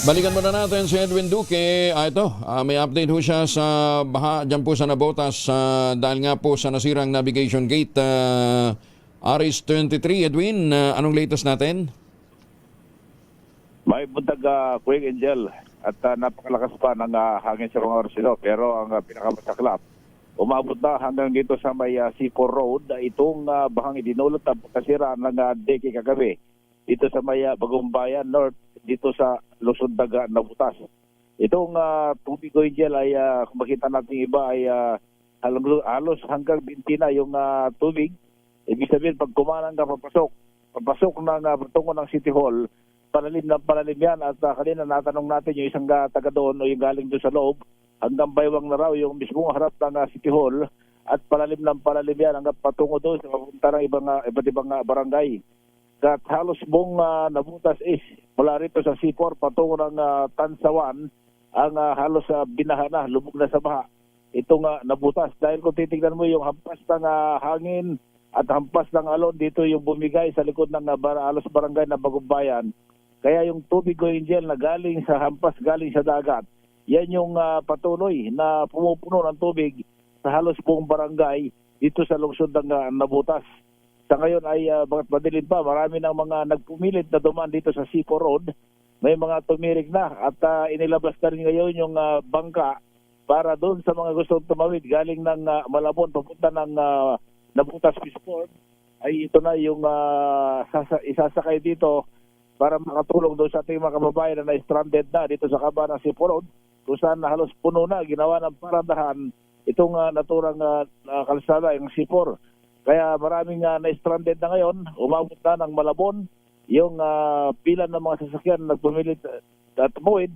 Balikan muna natin si Edwin Duque. Ah, ito, ah, may update ho siya sa baha dyan po sa Nabotas ah, dahil nga po sa nasirang navigation gate uh, RS-23. Edwin, ah, anong latest natin? May buntag uh, Quick Angel at uh, napakalakas pa ng uh, hangin sa mga oras ito. Pero ang uh, pinakamasaklap, umabot na hanggang dito sa may uh, C4 Road. Uh, itong uh, bahang idinulot at kasira ng uh, deke kagabi dito sa may uh, Bagong Bayan North, dito sa Luzon Daga na butas. Itong uh, tubig Angel ay uh, kung makita natin iba ay uh, halos, hanggang binti na yung uh, tubig. Ibig sabihin, pag kumanang ka papasok, papasok ng uh, patungo ng City Hall, palalim ng palalim yan at uh, kanina natanong natin yung isang uh, taga doon o yung galing doon sa loob hanggang baywang na raw yung mismong harap ng uh, City Hall at palalim ng palalim yan hanggang patungo doon sa papunta ng ibang, uh, iba't ibang uh, barangay. At halos buong uh, nabutas is mula rito sa C4 patungo ng uh, Tansawan ang uh, halos uh, binaha na, lubog na sa baha. Itong uh, nabutas dahil kung titignan mo yung hampas ng uh, hangin at hampas ng alon dito yung bumigay sa likod ng uh, bar- halos barangay na Bagumbayan. Kaya yung tubig ko angel na galing sa hampas, galing sa dagat, yan yung ah, patuloy na pumupuno ng tubig sa halos buong barangay dito sa lungsod ng ah, Nabutas. Sa ngayon ay uh, madilim pa, marami ng mga nagpumilit na dumaan dito sa C4 Road. May mga tumirik na at ah, inilabas na rin ngayon yung ah, bangka para doon sa mga gustong tumawid galing ng ah, Malabon papunta ng ah, Nabutas Fishport ay ito na yung sasa- isasakay dito para makatulong doon sa ating mga kababayan na na-stranded na dito sa kaba ng Siporod kung saan na halos puno na ginawa ng parandahan itong uh, naturang ah, kalsada, yung Sipor. Kaya maraming uh, na-stranded na ngayon, umabot na ng Malabon, yung ah, pila ng mga sasakyan nagpumilit at tumuwid,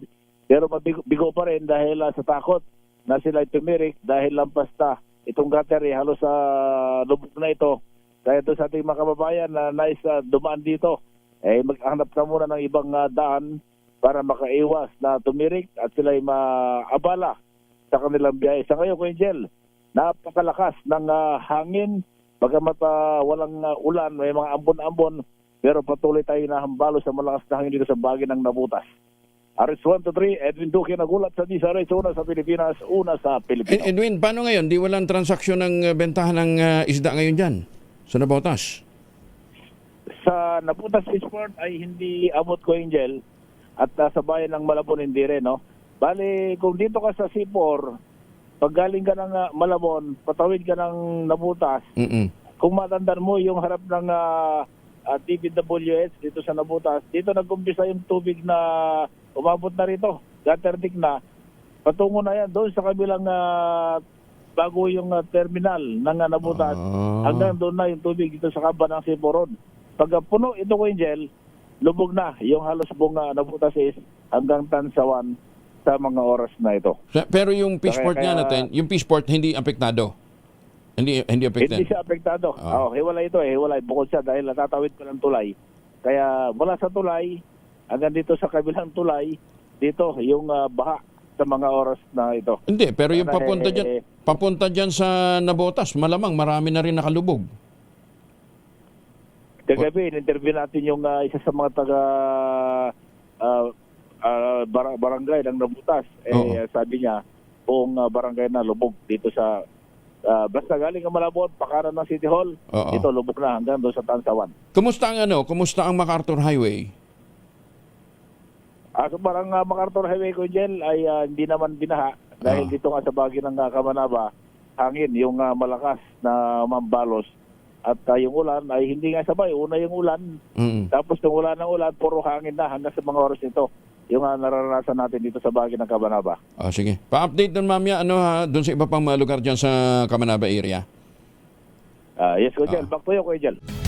pero mabigo bigo pa rin dahil ah, sa takot na sila tumirik dahil lampas na itong gutter eh, halos sa lubog na ito. Kaya doon sa ating mga kababayan na nais ah, dumaan dito, eh maghanap ka muna ng ibang ah, daan para makaiwas na tumirik at sila'y maabala sa kanilang biyahe. Sa ngayon, Angel, napakalakas ng ah, hangin, bagamat ah, walang ah, ulan, may mga ambon-ambon, pero patuloy tayo na hambalo sa malakas na hangin dito sa bagay ng nabutas. RS1 to 3, Edwin Duque nagulat sa DSRS, una sa Pilipinas, una sa Pilipinas. Edwin, paano ngayon? Di walang transaksyon ng ah, bentahan ng ah, isda ngayon dyan sa Nabotas? sa Naputas Fishport ay hindi abot ko Angel at uh, sa bayan ng Malabon hindi rin, no? Bali, kung dito ka sa C4, pag galing ka ng uh, Malabon, patawid ka ng Nabutas, Mm-mm. kung matandaan mo yung harap ng uh, uh, TBWS dito sa Nabutas, dito nag-umpisa yung tubig na umabot na rito, gutter na, patungo na yan doon sa kabilang uh, bago yung uh, terminal ng uh, Nabutas, Ah. hanggang doon na yung tubig dito sa kaba ng C4 Road. Pag uh, puno ito ko Angel, lubog na yung halos buong uh, Nabutas is hanggang Tansawan sa mga oras na ito. Pero yung fishport Kaya- nga natin, yung fishport hindi apektado. Hindi hindi affected. Hindi siya apektado. Ah. Oh, hiwalay ito eh, hiwalay. Bukod siya dahil natatawid ko ng tulay. Kaya mula sa tulay, hanggang dito sa kabilang tulay, dito yung ah, baha sa mga oras na ito. Hindi, pero yung papunta eh, diyan, eh, papunta diyan sa Nabotas, malamang marami na rin nakalubog. Kagabi, in-interview natin yung ah, isa sa mga taga ah, ah, bar- barangay ng Nabutas. Eh, Oo. sabi niya, buong ah, barangay na lubog dito sa ah, basta galing ang Malabon, pakaran ng City Hall, Oo. dito lubog na hanggang doon sa Tansawan. Kumusta ang ano? Kumusta ang MacArthur Highway? Ah, so parang uh, MacArthur Highway ko dyan ay ah, hindi naman binaha dahil Ah. dito nga sa bagay ng uh, Kamanaba, hangin, yung ah, malakas na mambalos. At ah, yung ulan ay hindi nga sabay. Una yung ulan, Mm. tapos yung ulan ng ulan, puro hangin na hanggang sa mga oras nito. Yung ah, nararanasan natin dito sa bagay ng Kamanaba. Ah, sige. Pa-update nun mamaya ano ha, doon sa iba pang mga lugar diyan sa Kamanaba area. Ah, yes, Kuya Jel. Ah. Back to you, Kuya Jel.